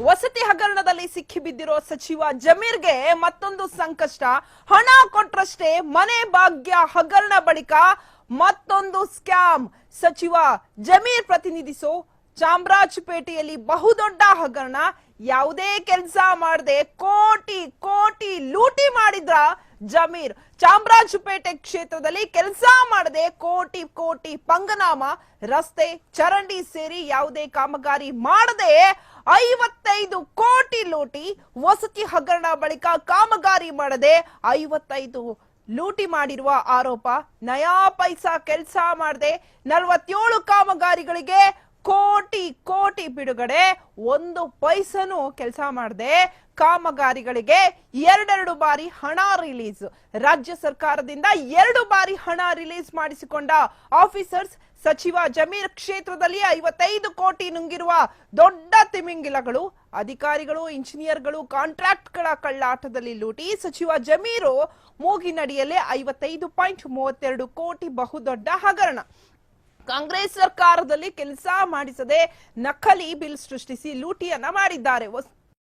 ವಸತಿ ಹಗರಣದಲ್ಲಿ ಸಿಕ್ಕಿಬಿದ್ದಿರೋ ಸಚಿವ ಜಮೀರ್ಗೆ ಮತ್ತೊಂದು ಸಂಕಷ್ಟ. ಹಣ ಕೊಟ್ರಷ್ಟೇ ಮನೆ ಭಾಗ್ಯ ಹಗರಣ ಬಳಿಕ ಮತ್ತೊಂದು ಸ್ಕ್ಯಾಮ್. ಸಚಿವ ಜಮೀರ್ ಪ್ರತಿನಿಧಿಸೋ, ಚಾಮರಾಜಪೇಟೆಯಲ್ಲಿ ಬಹುದೊಡ್ಡ ಹಗರಣ. ಯಾವುದೇ ಕೆಲಸ ಮಾಡದೆ ಕೋಟಿ ಕೋಟಿ ಲೂಟಿ ಮಾಡಿದ್ರ ಜಮೀರ್. ಚಾಮರಾಜಪೇಟೆ ಕ್ಷೇತ್ರದಲ್ಲಿ ಕೆಲಸ ಮಾಡದೆ ಕೋಟಿ ಕೋಟಿ ಪಂಗನಾಮ, ರಸ್ತೆ, ಚರಂಡಿ ಸೇರಿ ಯಾವುದೇ ಕಾಮಗಾರಿ ಮಾಡದೆ ಐವತ್ತೈದು ಕೋಟಿ ಲೂಟಿ ವಸತಿ ಹಗರಣ ಬಳಿಕ ಕಾಮಗಾರಿ ಮಾಡದೆ ಐವತ್ತೈದು ಲೂಟಿ ಮಾಡಿರುವ ಆರೋಪ. ನಯಾ ಪೈಸಾ ಕೆಲಸ ಮಾಡದೆ ನಲವತ್ತೇಳು ಕಾಮಗಾರಿಗಳಿಗೆ ಕೋಟಿ ಕೋಟಿ ಬಿಡುಗಡೆ ಒಂದು ಪೈಸನು ಕೆಲಸ ಮಾಡದೆ. ಕಾಮಗಾರಿಗಳಿಗೆ ಎರಡೆರಡು ಬಾರಿ ಹಣ ರಿಲೀಸ್. ರಾಜ್ಯ ಸರ್ಕಾರದಿಂದ ಎರಡು ಬಾರಿ ಹಣ ರಿಲೀಸ್ ಮಾಡಿಸಿಕೊಂಡ ಆಫೀಸರ್ಸ್ ಸಚಿವ ಜಮೀರ್ ಕ್ಷೇತ್ರದಲ್ಲಿ ಐವತ್ತೈದು ಕೋಟಿ ನುಂಗಿರುವ ದೊಡ್ಡ ತಿಮಿಂಗಿಲಗಳು, ಅಧಿಕಾರಿಗಳು, ಇಂಜಿನಿಯರ್ಗಳು, ಕಾಂಟ್ರಾಕ್ಟ್ಗಳ ಕಳ್ಳಾಟದಲ್ಲಿ ಲೂಟಿ. ಸಚಿವ ಜಮೀರು ಮೂಗಿನಡಿಯಲ್ಲೇ ಐವತ್ತೈದು ಪಾಯಿಂಟ್ ಮೂವತ್ತೆರಡು ಕೋಟಿ ಬಹುದೊಡ್ಡ ಹಗರಣ. ಕಾಂಗ್ರೆಸ್ ಸರ್ಕಾರದಲ್ಲಿ ಕೆಲಸ ಮಾಡಿಸದೆ ನಕಲಿ ಬಿಲ್ ಸೃಷ್ಟಿಸಿ ಲೂಟಿಯನ್ನ ಮಾಡಿದ್ದಾರೆ.